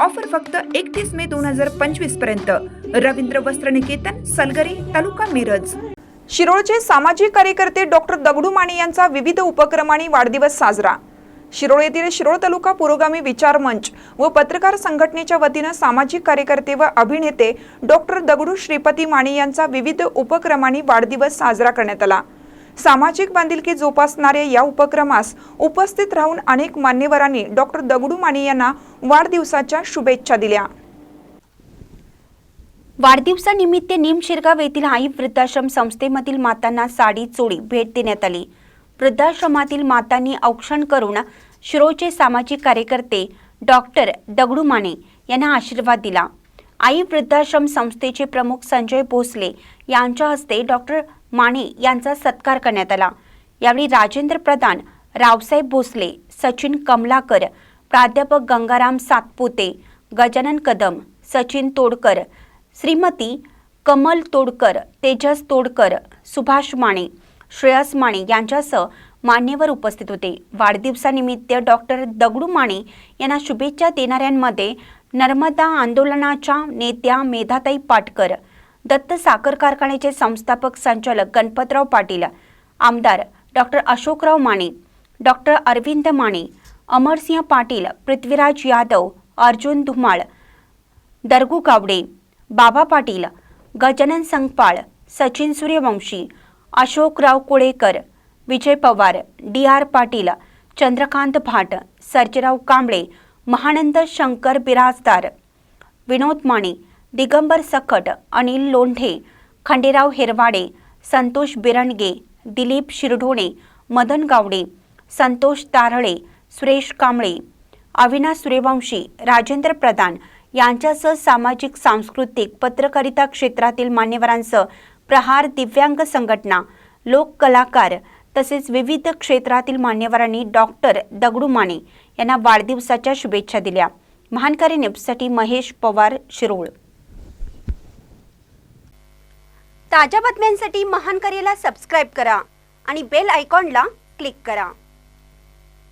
Offer फक्त एकतीस मे दोन हजार पंचवीसपर्यंत. रवींद्र वस्त्र निकेतन सलगरी तालुका मिरज. शिरोळचे सामाजिक कार्यकर्ते डॉक्टर दगडू माने यांचा विविध उपक्रमाने वाढदिवस साजरा. शिरोळ येथील शिरोळ तालुका पुरोगामी विचार मंच व पत्रकार संघटनेच्या वतीनं सामाजिक कार्यकर्ते व अभिनेते डॉक्टर दगडू श्रीपती माने यांचा विविध उपक्रमाने वाढदिवस साजरा करण्यात आला. सामाजिक बांधिलकी जोपासणाऱ्या या उपक्रमास उपस्थित राहून अनेक मान्यवरांनी डॉक्टर दगडू माने यांना वाढदिवसाच्या शुभेच्छा दिल्या. वाढदिवसानिमित्त निमशिरगाव येथील आई वृद्धाश्रम संस्थेमधील मातांना साडी चोळी भेट देण्यात आली. वृद्धाश्रमातील मातांनी औक्षण करून शिरोचे सामाजिक कार्यकर्ते डॉक्टर दगडू माने यांना आशीर्वाद दिला. आई वृद्धाश्रम संस्थेचे प्रमुख संजय भोसले यांच्या हस्ते डॉक्टर माने यांचा सत्कार करण्यात आला. यावेळी राजेंद्र प्रधान रावसाहेब भोसले सचिन कमलाकर प्राध्यापक गंगाराम सातपुते गजानन कदम सचिन तोडकर श्रीमती कमल तोडकर तेजस तोडकर सुभाष माने श्रेयस माने यांच्यासह मान्यवर उपस्थित होते. वाढदिवसानिमित्त डॉक्टर दगडू माने यांना शुभेच्छा देणाऱ्यांमध्ये नर्मदा आंदोलनाच्या नेत्या मेधाताई पाटकर दत्त साखर कारखान्याचे संस्थापक संचालक गणपतराव पाटील आमदार doctor Ashokrao Mane doctor Arvind Mane Amarsinh Patil Prithviraj Yadav Arjun Dhumal Dargu Gawade Baba Patil Gajanan Sangpal Sachin Suryavanshi Ashokrao Kulekar Vijay Pawar D R Patil Chandrakant Bhat Sarjerao Kamble Mahanand Shankar Birajdar विनोद माने दिगंबर सकट अनिल लोंढे खंडेराव हिरवाडे संतोष बिरणगे दिलीप शिरढोणे मदन गावडे संतोष तारळे सुरेश कांबळे अविनाश सूर्यवंशी राजेंद्र प्रधान यांच्यासह सामाजिक सांस्कृतिक पत्रकारिता क्षेत्रातील मान्यवरांसह प्रहार दिव्यांग संघटना लोक कलाकार तसेच विविध क्षेत्रातील मान्यवरांनी डॉक्टर दगडू माने यांना वाढदिवसाच्या शुभेच्छा दिल्या. महानकारी न्यूजसाठी महेश पवार शिरोळ. ताज्या बातम्यांसाठी महानकरीला सबस्क्राईब करा आणि बेल आयकॉनला क्लिक करा.